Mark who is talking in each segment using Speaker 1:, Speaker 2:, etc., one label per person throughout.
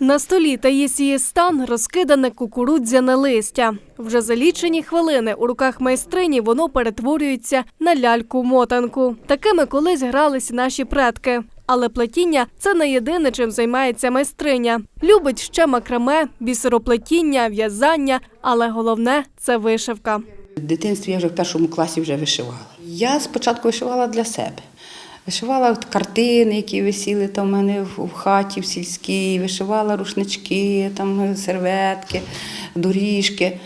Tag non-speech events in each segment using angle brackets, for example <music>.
Speaker 1: На столі Таїсії стан розкидане кукурудзяне листя. Вже за лічені хвилини у руках майстрині воно перетворюється на ляльку-мотанку. Такими колись гралися наші предки. Але плетіння це не єдине, чим займається майстриня. Любить ще макраме, бісероплетіння, в'язання, але головне це вишивка.
Speaker 2: В дитинстві я вже в першому класі вже вишивала. Я спочатку вишивала для себе. Вишивала картини, які висіли там у мене в в хаті, в сільській, вишивала рушнички, там серветки, доріжки.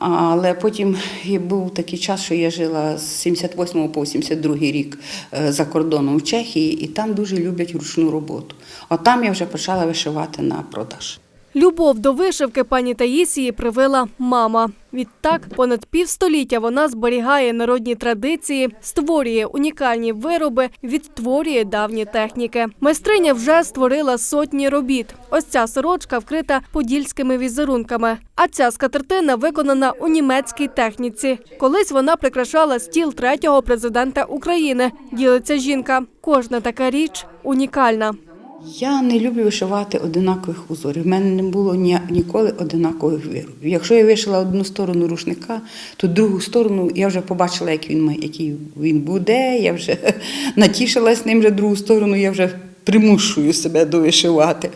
Speaker 2: Але потім був такий час, що я жила з 78 по 82 рік е, за кордоном в Чехії, і там дуже люблять ручну роботу. От там я вже почала вишивати на продаж.
Speaker 1: Любов до вишивки пані Таїсії привила мама. Відтак, понад півстоліття вона зберігає народні традиції, створює унікальні вироби, відтворює давні техніки. Майстриня вже створила сотні робіт. Ось ця сорочка вкрита подільськими візерунками. А ця скатертина виконана у німецькій техніці. Колись вона прикрашала стіл третього президента України. Ділиться жінка. Кожна така річ унікальна.
Speaker 2: Я не люблю вишивати одинакових узорів. У мене не було ні, ніколи одинакових виробів. Якщо я вишила одну сторону рушника, то другу сторону я вже побачила, як він який він буде. Я вже <laughs> натішилась ним вже другу сторону, я вже примушую себе довишивати.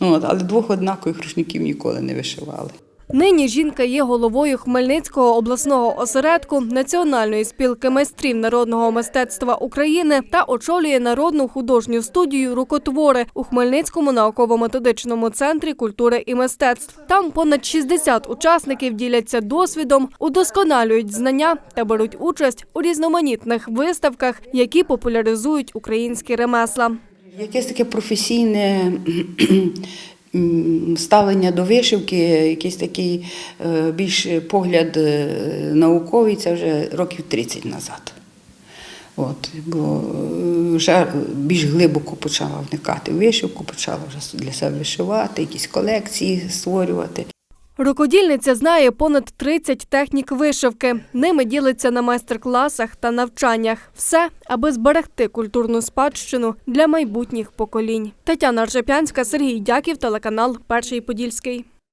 Speaker 2: От, але двох однакових рушників ніколи не вишивали.
Speaker 1: Нині жінка є головою Хмельницького обласного осередку Національної спілки майстрів народного мистецтва України та очолює народну художню студію Рукотвори у Хмельницькому науково-методичному центрі культури і мистецтв. Там понад 60 учасників діляться досвідом, удосконалюють знання та беруть участь у різноманітних виставках, які популяризують українські ремесла.
Speaker 2: Якесь таке професійне ставлення до вишивки, якийсь такий е, більш погляд е, науковий, це вже років 30 назад. От, бо е, вже більш глибоко почала вникати в вишивку, почала вже для себе вишивати, якісь колекції створювати.
Speaker 1: Рукодільниця знає понад 30 технік вишивки. Ними ділиться на майстер-класах та навчаннях. Все, аби зберегти культурну спадщину для майбутніх поколінь. Тетяна Ржепянська, Сергій Дяків, телеканал Перший Подільський.